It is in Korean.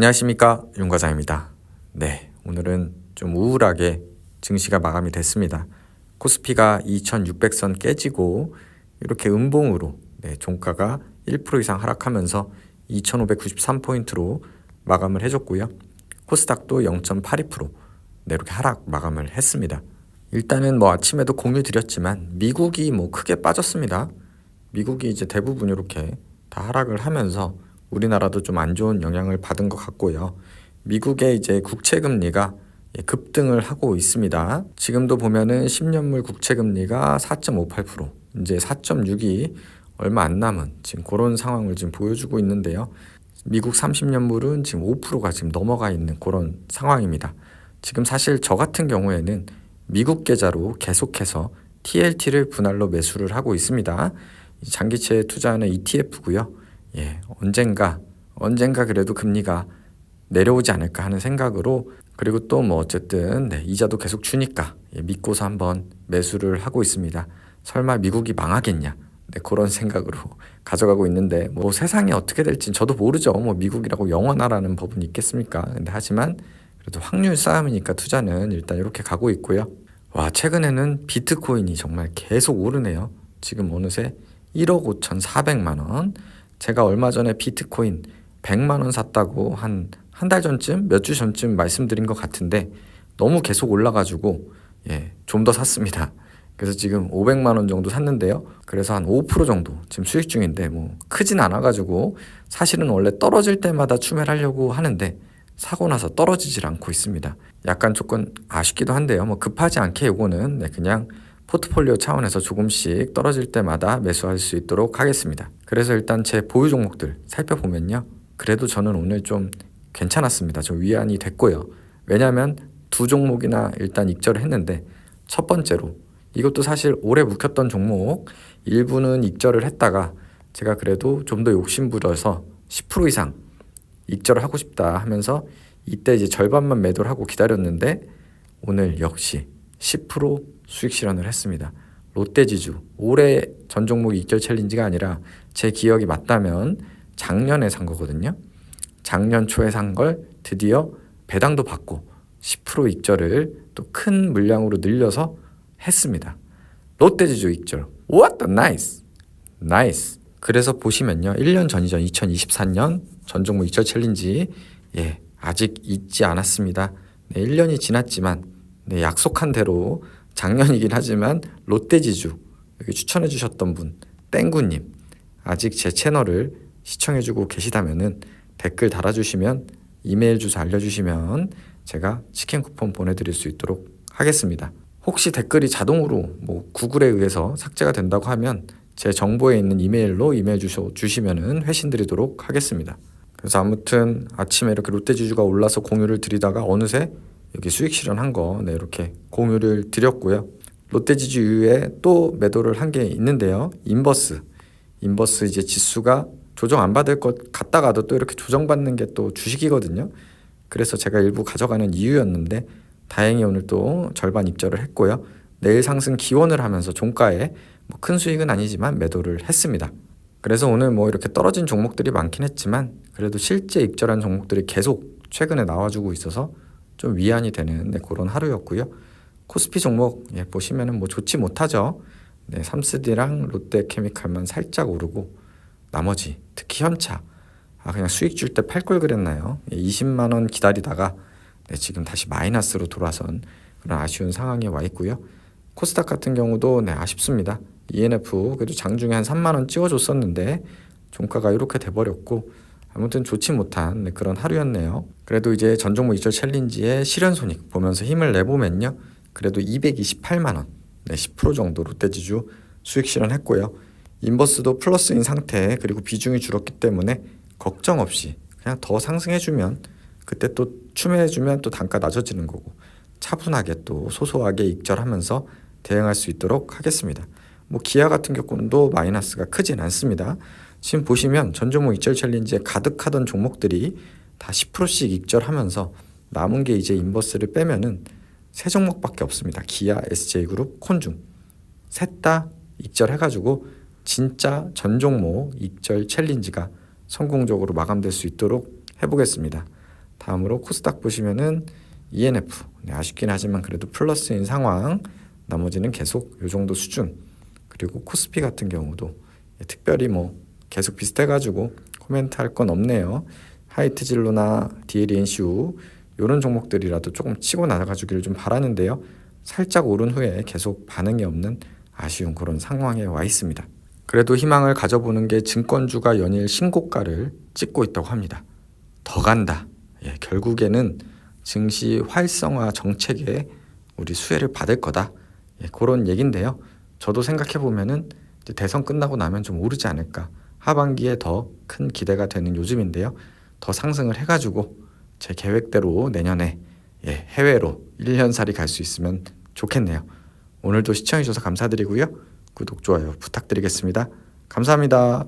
안녕하십니까 윤과장입니다. 네, 오늘은 좀 우울하게 증시가 마감이 됐습니다. 코스피가 2,600선 깨지고 이렇게 음봉으로 네, 종가가 1% 이상 하락하면서 2,593포인트로 마감을 해줬고요. 코스닥도 0.82% 네, 이렇게 하락 마감을 했습니다. 일단은 뭐 아침에도 공유 드렸지만 미국이 뭐 크게 빠졌습니다. 미국이 이제 대부분 이렇게 다 하락을 하면서 우리나라도 좀 안 좋은 영향을 받은 것 같고요. 미국의 이제 국채 금리가 예, 급등을 하고 있습니다. 지금도 보면은 10년물 국채 금리가 4.58%, 이제 4.6이 얼마 안 남은 지금 그런 상황을 지금 보여주고 있는데요. 미국 30년물은 지금 5%가 지금 넘어가 있는 그런 상황입니다. 지금 사실 저 같은 경우에는 미국 계좌로 계속해서 TLT를 분할로 매수를 하고 있습니다. 장기채에 투자하는 ETF고요. 예, 언젠가 언젠가 그래도 금리가 내려오지 않을까 하는 생각으로 그리고 또 뭐 어쨌든 네, 이자도 계속 주니까 예, 믿고서 한번 매수를 하고 있습니다. 설마 미국이 망하겠냐? 네, 그런 생각으로 가져가고 있는데 뭐 세상이 어떻게 될지 저도 모르죠. 뭐 미국이라고 영원하라는 법은 있겠습니까? 근데 하지만 그래도 확률 싸움이니까 투자는 일단 이렇게 가고 있고요. 와 최근에는 비트코인이 정말 계속 오르네요. 지금 어느새 1억 5천 4백만 원. 제가 얼마 전에 비트코인 100만 원 샀다고 한 한 달 전쯤 몇 주 전쯤 말씀드린 것 같은데 너무 계속 올라가지고 예, 좀 더 샀습니다. 그래서 지금 500만 원 정도 샀는데요. 그래서 한 5% 정도 지금 수익 중인데 뭐 크진 않아 가지고 사실은 원래 떨어질 때마다 추매를 하려고 하는데 사고 나서 떨어지질 않고 있습니다. 약간 조금 아쉽기도 한데요. 뭐 급하지 않게 요거는 네, 그냥 포트폴리오 차원에서 조금씩 떨어질 때마다 매수할 수 있도록 하겠습니다. 그래서 일단 제 보유 종목들 살펴보면요. 그래도 저는 오늘 좀 괜찮았습니다. 좀 위안이 됐고요. 왜냐하면 두 종목이나 일단 익절을 했는데 첫 번째로 이것도 사실 오래 묵혔던 종목 일부는 익절을 했다가 제가 그래도 좀 더 욕심부려서 10% 이상 익절을 하고 싶다 하면서 이때 이제 절반만 매도를 하고 기다렸는데 오늘 역시 10% 수익 실현을 했습니다. 롯데지주 올해 전 종목 익절 챌린지가 아니라 제 기억이 맞다면 작년에 산 거거든요. 작년 초에 산 걸 드디어 배당도 받고 10% 익절을 또 큰 물량으로 늘려서 했습니다. 롯데지주 익절. What the nice. nice. 그래서 보시면요. 1년 전이죠. 2023년 전 종목 익절 챌린지. 예. 아직 잊지 않았습니다. 네, 1년이 지났지만 네, 약속한 대로 작년이긴 하지만 롯데지주 여기 추천해 주셨던 분 땡구님 아직 제 채널을 시청해 주고 계시다면은 댓글 달아주시면 이메일 주소 알려주시면 제가 치킨 쿠폰 보내드릴 수 있도록 하겠습니다. 혹시 댓글이 자동으로 뭐 구글에 의해서 삭제가 된다고 하면 제 정보에 있는 이메일로 이메일 주소 주시면은 회신 드리도록 하겠습니다. 그래서 아무튼 아침에 이렇게 롯데지주가 올라서 공유를 드리다가 어느새 여기 수익 실현한 거 네, 이렇게 공유를 드렸고요. 롯데지주 이후에 또 매도를 한 게 있는데요. 인버스. 인버스 이제 지수가 조정 안 받을 것 같다가도 또 이렇게 조정받는 게 또 주식이거든요. 그래서 제가 일부 가져가는 이유였는데 다행히 오늘 또 절반 입절을 했고요. 내일 상승 기원을 하면서 종가에 뭐 큰 수익은 아니지만 매도를 했습니다. 그래서 오늘 뭐 이렇게 떨어진 종목들이 많긴 했지만 그래도 실제 입절한 종목들이 계속 최근에 나와주고 있어서 좀 위안이 되는 네, 그런 하루였고요. 코스피 종목 예, 보시면은 뭐 좋지 못하죠. 네, 삼스디랑 롯데케미칼만 살짝 오르고 나머지 특히 현차 아 그냥 수익 줄 때 팔 걸 그랬나요? 예, 20만 원 기다리다가 네, 지금 다시 마이너스로 돌아선 그런 아쉬운 상황에 와 있고요. 코스닥 같은 경우도 네, 아쉽습니다. ENF 그래도 장중에 한 3만 원 찍어줬었는데 종가가 이렇게 돼버렸고 아무튼 좋지 못한 네, 그런 하루였네요. 그래도 이제 전종목 이절 챌린지의 실현 손익 보면서 힘을 내보면요. 그래도 228만 원, 네, 10% 정도 롯데지주 수익 실현했고요. 인버스도 플러스인 상태 그리고 비중이 줄었기 때문에 걱정 없이 그냥 더 상승해주면 그때 또 추매해주면 또 단가 낮아지는 거고 차분하게 또 소소하게 익절하면서 대응할 수 있도록 하겠습니다. 뭐 기아 같은 경우도 마이너스가 크진 않습니다. 지금 보시면 전 종목 익절 챌린지에 가득하던 종목들이 다 10%씩 익절하면서 남은 게 이제 인버스를 빼면은 세 종목밖에 없습니다. 기아, SJ그룹, 콘중 셋 다 익절해가지고 진짜 전 종목 익절 챌린지가 성공적으로 마감될 수 있도록 해보겠습니다. 다음으로 코스닥 보시면은 ENF 네, 아쉽긴 하지만 그래도 플러스인 상황. 나머지는 계속 요 정도 수준. 그리고 코스피 같은 경우도 예, 특별히 뭐 계속 비슷해가지고 코멘트 할 건 없네요. 하이트 진로나 DLNCU 이런 종목들이라도 조금 치고 나가주기를 좀 바라는데요. 살짝 오른 후에 계속 반응이 없는 아쉬운 그런 상황에 와 있습니다. 그래도 희망을 가져보는 게 증권주가 연일 신고가를 찍고 있다고 합니다. 더 간다. 예, 결국에는 증시 활성화 정책에 우리 수혜를 받을 거다. 예, 그런 얘긴데요. 저도 생각해 보면은 대선 끝나고 나면 좀 오르지 않을까. 하반기에 더 큰 기대가 되는 요즘인데요. 더 상승을 해가지고 제 계획대로 내년에 예, 해외로 1년살이 갈 수 있으면 좋겠네요. 오늘도 시청해주셔서 감사드리고요. 구독, 좋아요 부탁드리겠습니다. 감사합니다.